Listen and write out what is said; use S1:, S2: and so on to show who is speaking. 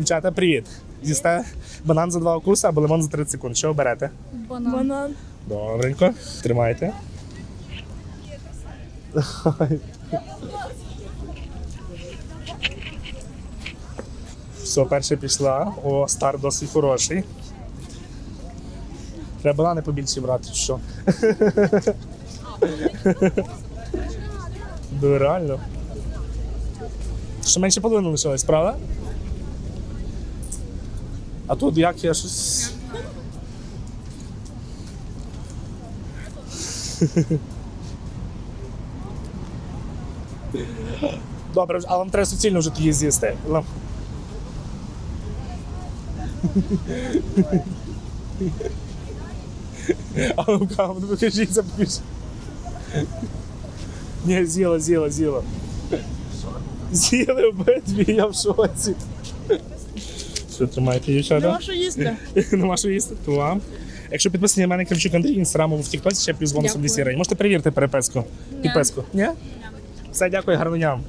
S1: Дівчата, привіт. З'їсте банан за два укуси або лимон за 30 секунд. Що оберете?
S2: Банан.
S3: Банан.
S1: Добренько. Тримайте. Все, перша пішла. О, старт досить хороший. Треба банани побільше брати, чи що? Реально. Ще менше половини лишилось, правда? А тут як я щось. Добре, а вам треба суцільно вже тоді з'їсти. А ну камеру покажіть, запишіть. Ні, з'їла, з'їла, з'їла. З'їли обидві, я в шоці. Що тримаєте, дівчата?
S3: Нема що їсти.
S1: Нема що їсти, то вам. Якщо підписані на мене Кравчук Андрій, інстаграму в Тіктоці ще плюс бонусом
S2: Дякую.
S1: 200 гривень. Можете перевірити переписку. Підписку. Ні? Все, дякую, гарного дня. вам.